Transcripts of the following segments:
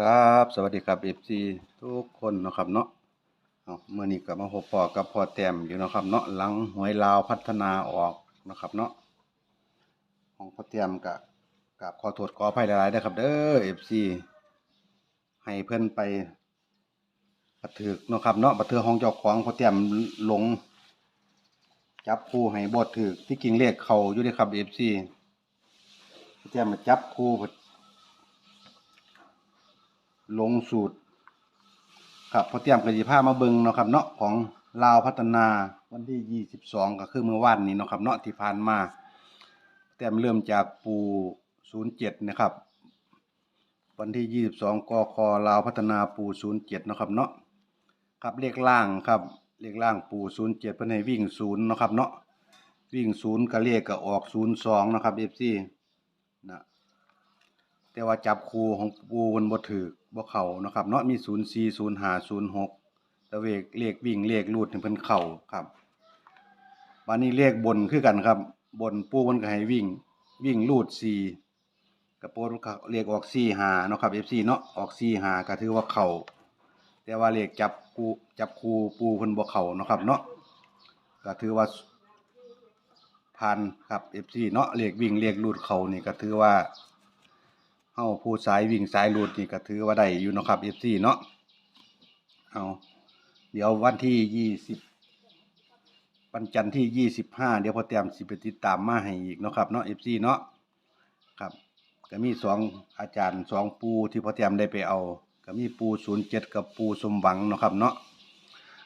ครับ สวัสดีครับ FC ทุกคนนะครับเนาะเอาเมื่อนี้ก็มาพบปอกับพอแต้มอยู่นะครับเนาะหลังหวยลาวพัฒนาออกนะครับเนาะของพอแต้มก็กับขอโทษขออภัยหลายๆเด้อครับเด้อ FC ให้เพิ่อนไปบันทึกเนะครับเนาะบันทึกของเจ้าของพอแต้มหลง จับคู่ให้บ่ถูกที่จริงเลขเขาอยู่เด้อครับ FC พ่อแต้มมาจับคู่ ลงสูตร ครับพอเตรียมกระยิภามาเบิงเนาะครับเนาะของลาวพัฒนาวันที่ 22 ก็คือเมื่อวานนี้เนาะครับเนาะที่ผ่านมาเตรียมเริ่มจากปู07 นะครับ วันที่ 22กคลาวพัฒนาปู07 เนาะครับเนาะครับเลขล่างครับเลขล่างปู07เพิ่นให้วิ่ง0เนาะครับเนาะวิ่ง0ก็เลขก็ออก02เนาะครับ FC นะ แต่ว่าจับคูของปูมันบ่ถือบ่เขานะครับเนาะมี04 05 06แต่เลขเลขวิ่งเลขรูดนี่เพิ่นเข้าครับวันนี้เลขบนคือกันครับ บนปูมันก็ให้วิ่ง วิ่งรูด4กระโปรงเลขออก4 5เนาะครับ FC เนาะออก4 5ก็ถือว่าเข้าแต่ว่าเลขจับคูจับคูปูเพิ่นบ่เขานะครับเนาะก็ถือว่าผ่านครับ FC เนาะเลขวิ่งเลขรูดเข้านี่ก็ถือว่า เฮาผู้สายวิ่งสายรูดนี่ก็ถือว่าได้อยู่นะครับ FC เนาะเอาเดี๋ยววันที่ยี่สิบวันจันทร์ที่ยี่สิบห้าเดี๋ยวพอเตรียมสิไปติดตามมาให้อีกเนาะครับเนาะ FC เนาะครับก็มีสองอาจารย์สองปูที่พอเตรียมได้ไปเอาก็มีปูศูนย์เจ็ดกับปูสมหวังเนาะครับเนาะ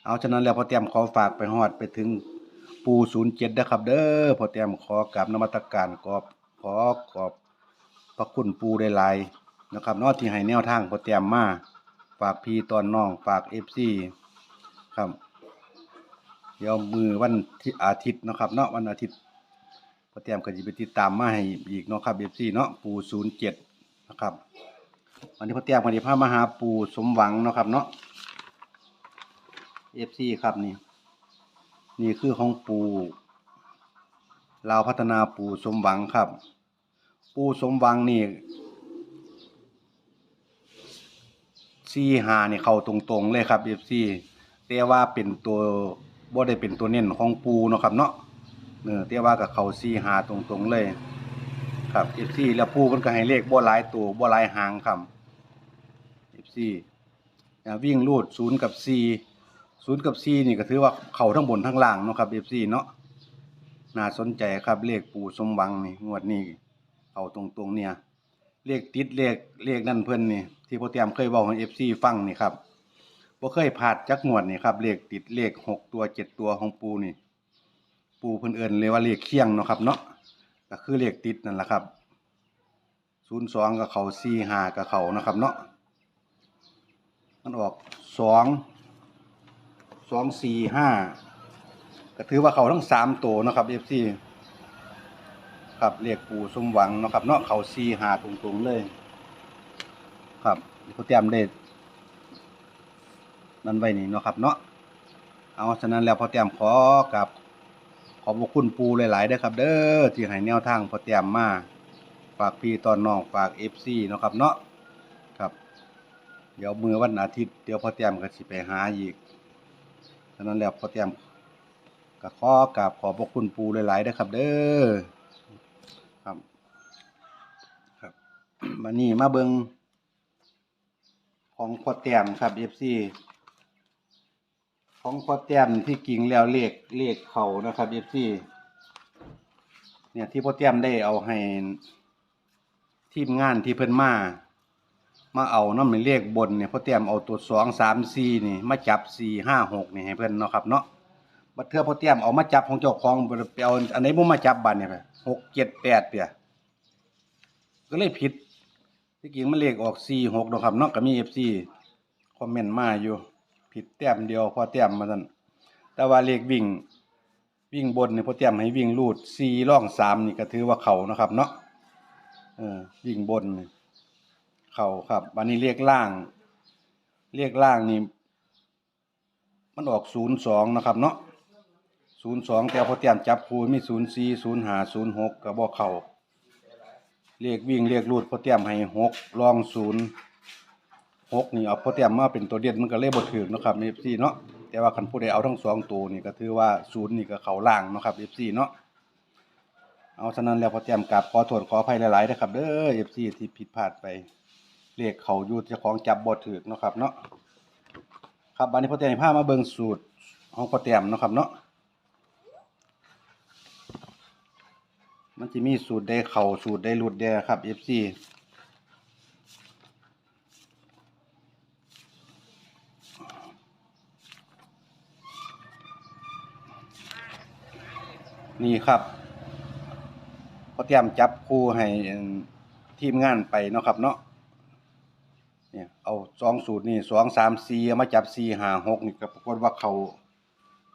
เอาฉะนั้นแล้วพอเตรียมขอฝากไปฮอดไปถึงปูศูนย์เจ็ดนะครับ เด้อพอเตรียมขอกราบนมัสการขอบขอขอบ พระคุณปูได้หลายนะครับเนอกที่ให้แนวทางพอเตรียมมาฝากพี่ตอนน้องฝากเอฟซีครับเดี๋ยวมือวันที่อาทิตย์นะครับเนาะวันอาทิตย์พอเตรียมก็จะไปติดตามมาให้อีกเนาะครับเอฟซีเนาะปูศูนย์เจ็ดนะครับวันนี้พอเตรียมกันที่พามหาปูสมหวังนะครับเนาะเอฟซีครับนี่นี่คือของปูลาวพัฒนาปูสมหวังครับ ปูสมวังนี่ซีหานี่เข้าตรงๆเลยครับเอฟซีแต่ว่าเป็นตัวบ่ได้เป็นตัวเน้นของปูเนาะครับเนาะเออแต่ว่ากับเขาซีหาตรงๆเลย ครับเอฟซีแล้วปูมันก็ให้เลขบ่หลายตัวบ่หลายหางครับเอฟซีวิ่งรูดศูนย์กับซีศูนย์กับซีนี่ก็ถือว่าเข้าทั้งบนทั้งล่างเนาะครับเอฟซีเนาะน่าสนใจครับเลขปูสมหวังนี่งวดนี้ เอาตรงๆเนี่ย เลขติดเลขเลขนั่นเพิ่นนี่ที่พ่อเตรียมเคยเว้าให้ FC ฟังนี่ครับบ่เคยพลาดจักงวดนี่ครับเลขติดเลขหกตัวเจ็ดตัวของปูนี่ ปูเพิ่นเอิ้นเลยว่าเลขเคียงเนาะครับเนาะก็คือเลขติดนั่นแหละครับ02กับเขา45กับเขานะครับเนาะมันออก2 2 4 5ก็ถือว่าเขาทั้งสามตัวนะครับ FC ครับเรียกปูสมหวังเนาะครับเนาะเขาซีหาตรงๆเลย ครับเขาเตรียมได้นั่นไว้นี่เนาะครับ เนาะเอาฉะนั้นแล้วพอเตรียมขอกับขอบพระคุณปูหลายๆด้อครับ เด้อที่ให้แนวทางพอเตรียมมาฝากพี่ตอนน้องฝากเอฟซีเนาะครับ เนาะครับ เดี๋ยวมือวันอาทิตย์เดี๋ยวพอเตรียมก็สิไปหาอีกฉะนั้นแล้วพอเตรียมก็ขอกับขอบพระคุณปูหลายๆด้อครับ เด้อ มานี่มาเบิงของพอแต้มครับ FC ของพอแต้มที่กิ่งแล้วเลขเลขเขานะครับ FC เนี่ยที่พอแต้มได้เอาให้ทีมงานที่เพิ่นมามาเอาน้ำเป็นเลขบนเนี่ยพอแต้มเอาตัวสองสามสี่นี่มาจับสี่ห้าหกนี่ให้เพิ่นเนาะครับเนาะบัดเทือพอเตียมเอามาจับของเจ้าของไปเอาอันไหนบ่มาจับบัดเนี่ยไปหกเจ็ดแปดเปียก็เลยผิด ที่จริงมันเลขออกสี่หกเนาะครับเนาะก็มีเอฟซีคอมเมนต์มาอยู่ ผิดแต้มเดียวพอเตรียมมาสั่นแต่ว่าเลขวิ่งวิ่งบนเนี่ยพอเตรียมให้วิ่งลูดสี่ร่องสามนี่ก็ถือว่าเขานะครับ เนาะเออวิ่งบนนี่เขาครับวันนี้เรียกล่าง เรียกล่างนี่มันออกศูนย์สองนะครับ เนาะศูนย์สองแต่พอเตรียมจับคูมีศูนย์สี่ศูนย์ห้าศูนย์หกก็บอกเข่า เรียกวิ่งเรียกรูดพอเตรียมให้หกรองศูนย์หกนี่เอาพอเตรียมมาเป็นตัวเด่นมันก็เลยบ่ถึกเนะครับ FC เนาะแต่ว่าคันผู้ใดเอาทั้งสองตัวนี่ก็ถือว่าศูนย์นี่ก็เขาล่างเนาะครับ FC เนาะเอาฉะนั้นแล้วพอเตรียมกราบขอโทษขออภัยหลายๆนะครับเด้อ FC ที่ผิดพลาดไปเลขเขาอยู่เจ้าของจับบ่ถึกเนาะครับเนาะครับบัดนี้พอเตรียมให้ามาเบิ่งสูตรของพอเตรียมเนาะครับเนาะ มันจะมีสูตรได้เข่าสูตรได้หลุดได้ครับ FC นี่ครับก็เตรียมจับคู่ให้ทีมงานไปเนาะครับเนาะเนี่ยเอาสองสูตรนี่สองสามสี่มาจับสี่หาหกนี่ก็ปรากฏว่าเขา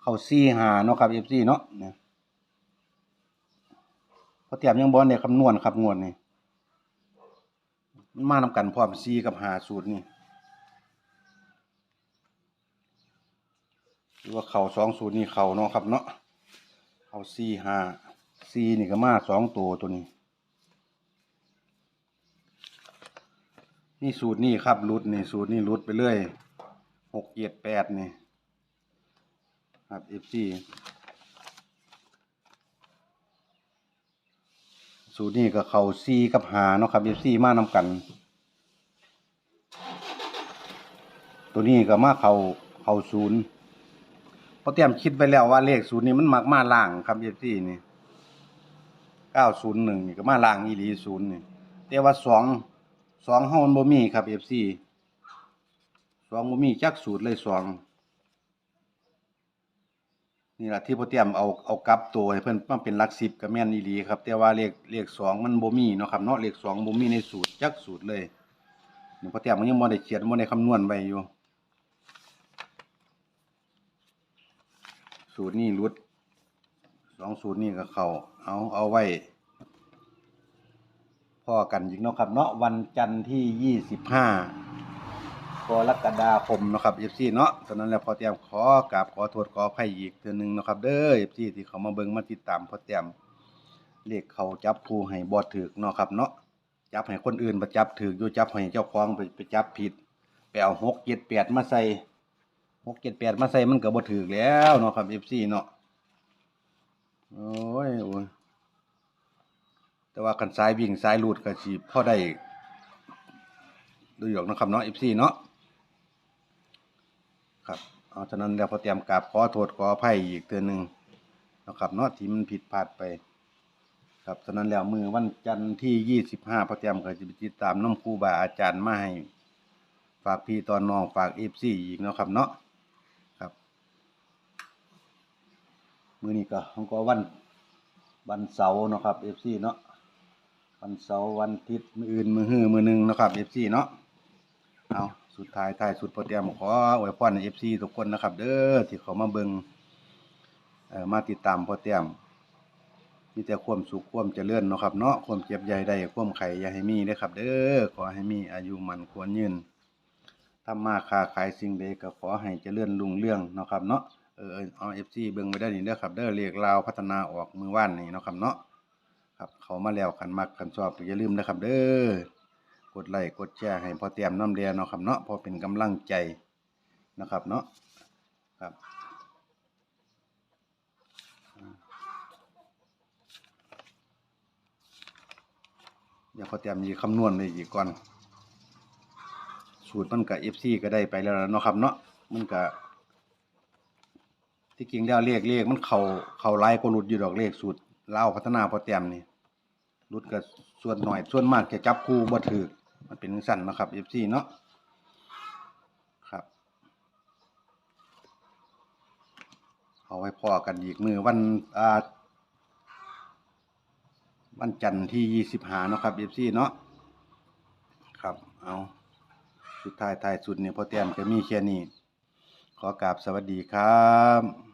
เขาสี่หาเนาะครับ FC เนาะเนี่ย เตรียมยังบอลเนี่ยคำนวณครับงวดนี่มันมานำกันพร้อมซีกับหาสูตรนี่หรือว่าเข่าสองสูตรนี่เข่าเนาะครับเนาะเข่าซีหาซีนี่ก็มาสองตัวตัวนี้ นี่สูตรนี่ครับรุดนี่สูตรนี่รุดไปเรื่อยหกเจ็ดแปดนี่ครับเอฟซี สูตรนี้ก็เข้าซีกับหาเนาะครับเอฟซีมานำกัน ตัวนี้ก็มาเข้าเข้าศูนย์เพราะเตรียมคิดไว้แล้วว่าเลขศูนย์นี้มันมักมาล่างครับเอฟซีนี่เก้าศูนย์หนึ่งนี่ก็มาล่างอีหลีศูนย์นี่แต่ว่าสองสองห้องมันบ่มีครับเอฟซีสองบ่มีจักสูตรเลยสอง นี่แหละที่พ่อเตรียมเอาเอากลับตัวให้เพิ่นมาเป็นหลักสิบก็แม่นอีหลีครับ แต่ว่าเลขเลขสองมันบ่มีเนาะครับเนาะเลขสองบ่มีในสูตรจักสูตรเลยนี่พ่อเตรียมมันยังบ่ได้เขียนบ่ได้คำนวณไว้อยู่ สูตรนี้รุดสองสูตรนี้ก็เข้าเอาเอาไว้พ่อกันอีกเนาะครับเนาะวันจันทร์ที่ยี่สิบห้า กรกฎาคมนะครับ FC เนาะตอนนั้นแล้วพอเตรียมขอกราบขอโทษขออภัยอีกเทือหนึงนะครับ เด้อ FC ที่เขามาเบิ่งมาติดตามพอเตรียมเลขเขาจับคู่ให้บ่ถูกเนาะครับเนาะจับให้คนอื่นบ่จับถูกอยู่จับให้เจ้าของไปไปจับผิดไปเอา6 7 8มาใส่6 7 8มาใส่มันก็บ่ถูกแล้วเนาะครับ FC เนาะโอ้ยโอ้ยแต่ว่าคันสายวิ่งสายลูดก็สิพอได้ดูอยู่หรอกนะครับเนาะ FC เนาะ ครับเอาฉะนั้นแล้วพอเตรียมกราบขอโทษขออภัยอีกเทื่อหนึ่งนะครับเนาะที่มันผิดพลาดไป ครับฉะนั้นแล้วมือวันจันทร์ที่ยี่สิบห้าพอเตรียมก็จะไปติดตามน้ำครูบาอาจารย์มาให้ ฝากพี่ตอนน้องฝากเอฟซีอีกเนาะครับเนาะครับ มือนี้ก็ของก็วันวันเสาร์เนาะครับเอฟซีเนาะวันเสาร์วันอาทิตย์มืออื่นมือฮื้อมือหนึ่งเนาะครับเอฟซีเนาะเอา สุดท้ายท้ายสุดโปรเตรียมขออวยพรในเอฟซีทุกคนนะครับ เด้อที่เขามาเบิงเอ่อมาติดตามโปรเตรียมมีแต่ความสุขความเจริญเนาะครับเนาะความเจ็บใหญ่ได้ความไข่อยาให้มีเด้ครับ เด้อขอให้มีอายุมันควรยืนทำมาค้าขายสิ่งใดก็ขอให้เจริญรุ่งเรื่องเนาะครับเนาะเออเอาเอฟซีเบิ่งไปได้นี่เด้อครับ เด้อเรียกลาวพัฒนาออกมือว่านนี่เนาะครับเนาะครับเขามาแล้วขันมักขันชอบก็อย่าลืมนะครับ เด้อ กดไลค์กดแชร์ให้พอเตรียมน้ำเดียเนาะครับเนาะพอเป็นกำลังใจนะครับเนาะครับเดี๋ยวพอเตรียมมีคำนวณเลยอีกก่อน สูตรมันกับเอฟซีก็ได้ไปแล้วเนาะครับเนาะมันก็ที่จริงแล้วเลขเลขมันเขาเข่าไล่ก็หลุดอยู่ดอกเลขสูตรเล่าพัฒนาพอเตรียมนี่รุดก็ส่วนหน่อยส่วนมากจะจับคู่บ่ถือ มันเป็นสั่นนะครับ FC เนาะครับ เอาไว้พอกันอีกมือวันอ่าวันจันทร์ที่ยี่สิบหาเนาะครับ FC เนาะครับเอาสุดท้ายท้ายสุดเนี่ยพอเตรียมจะมีแค่นี้ขอกราบสวัสดีครับ